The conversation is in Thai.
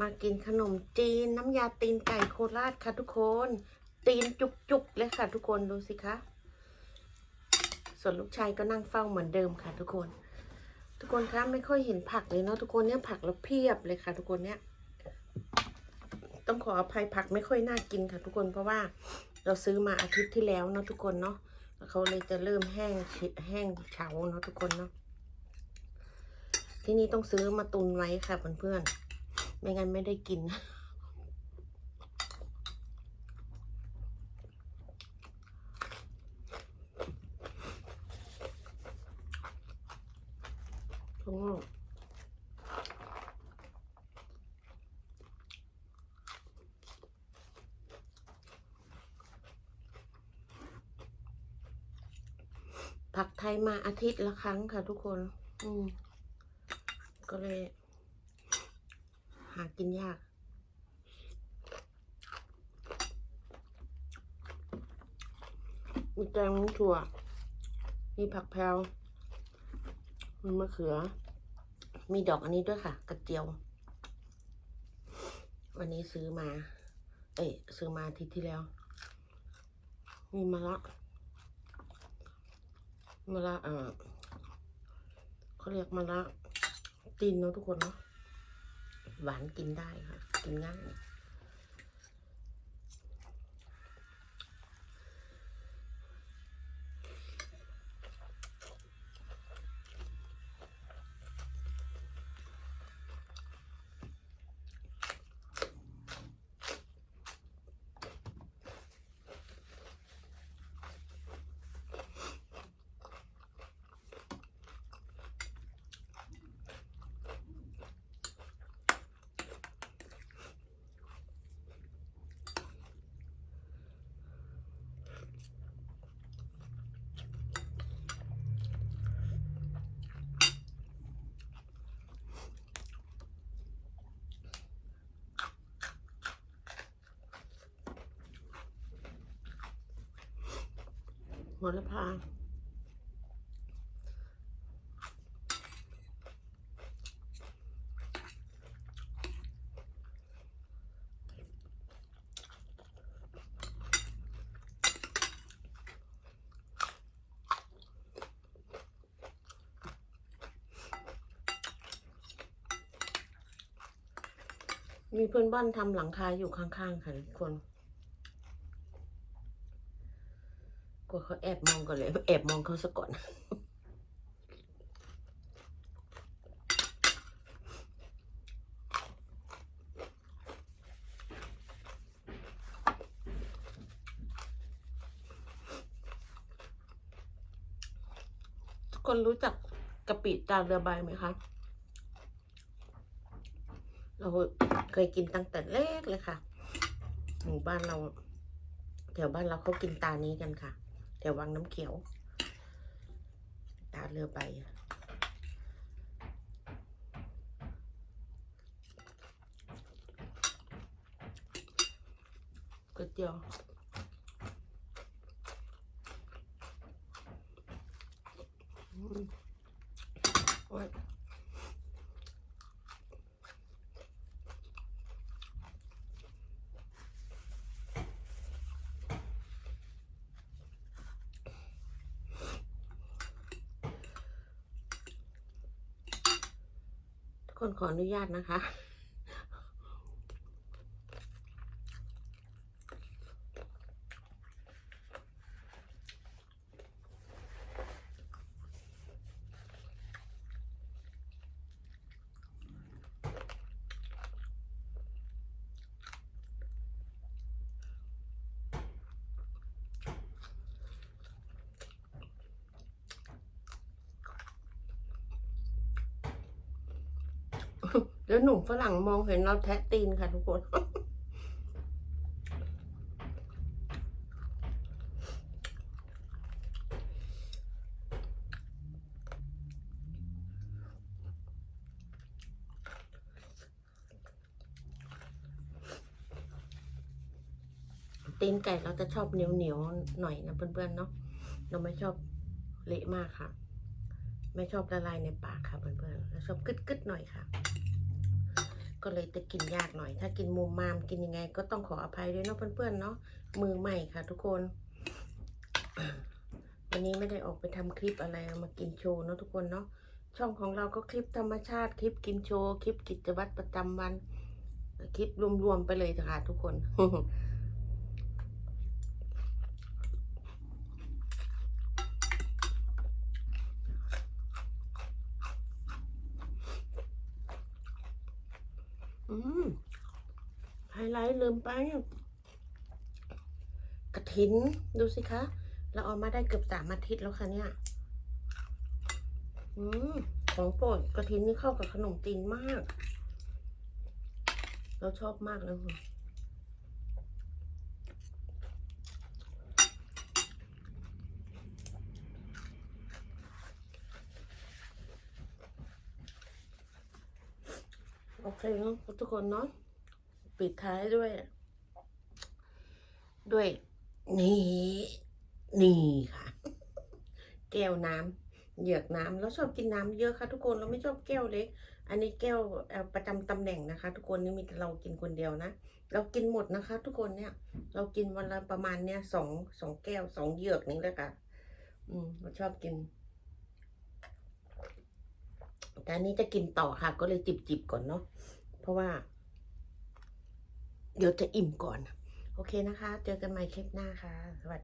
มากินขนมจีนน้ำยาตีนไก่โคราชค่ะทุกคน ตีนจุกๆเลยค่ะทุกคนดูสิคะ ส่วนลูกชายก็นั่งเฝ้าเหมือนเดิมค่ะทุกคน ทุกคนคะไม่ค่อยเห็นผักเลยเนาะทุกคนเนี่ยผักเราเพียบเลยค่ะ ทุกคนเนี่ย ต้องขออภัยผักไม่ค่อยน่ากินค่ะ ทุกคนเพราะว่าเราซื้อมาอาทิตย์ที่แล้วเนาะทุกคนเนาะเขาเลยจะเริ่มแห้งเฉแห้งเฉาเนาะทุกคนเนาะที่นี่ต้องซื้อมาตุนไว้ค่ะเพื่อนๆ ไม่งั้นไม่ได้กินอืมผักไทยมาอาทิตย์ละครั้งค่ะทุกคน อืม ก็เลย หากินยาก มีแกงถั่ว มีผักแพรวมีมะเขือ มีดอกอันนี้ด้วยค่ะ กระเจียว วันนี้ซื้อมา เอ้ยซื้อมาอาทิตย์ที่แล้ว มีมะละมะละเออเขาเรียกมะละตีนเนาะทุกคนเนาะ หวานกินได้ค่ะ กินง่าย โหระพามีเพื่อนบ้านทำหลังคาอยู่ข้างๆค่ะทุกคน กลั วเขาแอบมองก่อนเลย แอบมองเขาซะก่อน ทุกคนรู้จักกะปิตาเรือใบไหมคะ เราเคยกินตั้งแต่เล็กเลยค่ะ หมู่บ้านเราแถวบ้านเราเขากินตานี้กันค่ะ แถววังน้ำเขียวตาเรือใบก๋วยเตี๋ยวอืม คนขออนุญาตนะคะ แล้วหนุ่มฝรั่งมองเห็นเราแทะตีนค่ะทุกคน ตีนไก่เราจะชอบเหนียวเหนียวๆหน่อยนะเพื่อนๆเนาะ เราไม่ชอบเละมากค่ะ ไม่ชอบละลายในปากค่ะเพื่อนๆเราชอบกึดๆหน่อยค่ะ ก็เลยจะกินยากหน่อย ถ้ากินมุมมามกินยังไง ก็ต้องขออภัยด้วยเนาะเพื่อนๆเนาะมือใหม่ค่ะ ทุกคน วันนี้ไม่ได้ออกไปทำคลิปอะไรมากินโชว์เนาะทุกคนเนาะช่องของเราก็คลิปธรรมชาติ คลิปกินโชว์ คลิปกิจวัตรประจำวัน คลิปรวมๆไปเลยค่ะทุกคน อืมไฮไลท์ลืมไป กระถิน ดูสิคะ เราเอามาได้เกือบสามอาทิตย์แล้วค่ะเนี่ย อืม ของโปรดกระถินนี่เข้ากับขนมจีนมาก เราชอบมากเลยค่ะ โอเคเนาะทุกคนเนาะปิดท้ายด้วย ด้วย นี่นี่ค่ะ แก้วน้ำเหยือกน้ำแล้วชอบกินน้ำเยอะค่ะ ทุกคนเราไม่ชอบแก้วเล็กอันนี้แก้วประจำตำแหน่งนะคะ ทุกคนนี่มีแต่เรากินคนเดียวนะ เรากินหมดนะคะ ทุกคนเนี่ย เรากินวันละประมาณเนี่ยสองสองแก้วสองเหยือกนี่แหละค่ะ อืมเราชอบกิน แต่อันนี้จะกินต่อค่ะ ก็เลยจิบจิบก่อนเนาะเพราะว่า เดี๋ยวจะอิ่มก่อน โอเคนะคะ เจอกันใหม่คลิปหน้าค่ะ สวัสดี